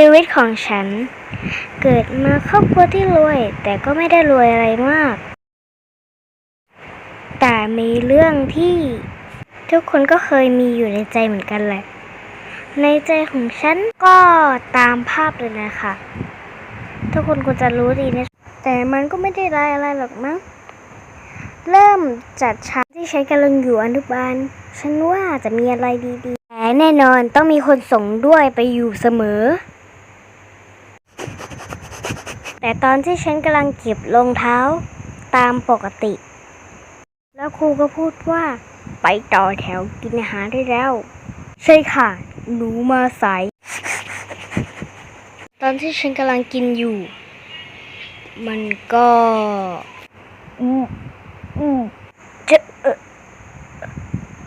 ชีวิตของฉัน เกิดมาครอบครัวที่รวย แต่ก็ไม่ได้รวยอะไรมาก แต่มีเรื่องที่ ทุกคนก็เคยมีอยู่ในใจเหมือนกันแหละ ในใจของฉันก็ตามภาพเลยนะคะ ทุกคนควรจะรู้ดีนะ แต่มันก็ไม่ได้รายอะไรหรอกมั้งเริ่มจัดฉากที่ฉันกำลังอยู่อนุบาล ฉันว่าจะมีอะไรดีๆ แต่แน่นอนต้องมีคนส่งด้วยไปอยู่เสมอ แต่ตอนที่ฉันกำลังเก็บรองเท้าตามปกติ แล้วครูก็พูดว่า ไปต่อแถวกินอาหารได้แล้ว ใช่ค่ะ หนูมาสาย ตอนที่ฉันกำลังกินอยู่ มันก็อืมอืมจะเอ่อ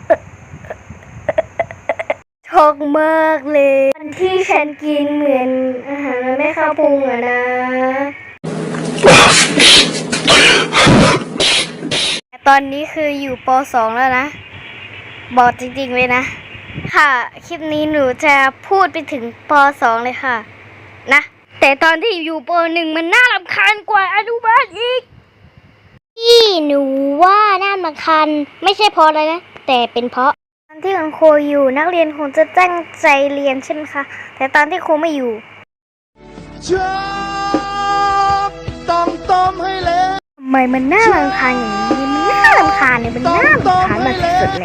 เอ่อ ช็อกมากเลยตอนที่ฉันกินเหมือนอาหารมันไม่เข้าพุงอะนะแต่ตอนนี้คืออยู่ป .2 แล้วนะ บอกจริงๆเลยนะ ค่ะ คลิปนี้หนูจะพูดไปถึงป .2 เลยค่ะ นะ แต่ตอนที่อยู่ป .1 มันน่ารำคาญกว่าอนุบาลอีกที่หนูว่าน่ารำคาญไม่ใช่เพราะอะไรนะ แต่เป็นเพราะต อนที่คุณครูอยู่นักเรียนคงจะตั้งใจเรียนใช่ไหมคะ แต่ตอนที่ครูไม่อยู่จับต้องต้มให้เละทำไมมันน่ารำคาญอย่างนี้ มันน่ารำคาญเนี่ยมันน่ารำคาญมากที่สุดเลย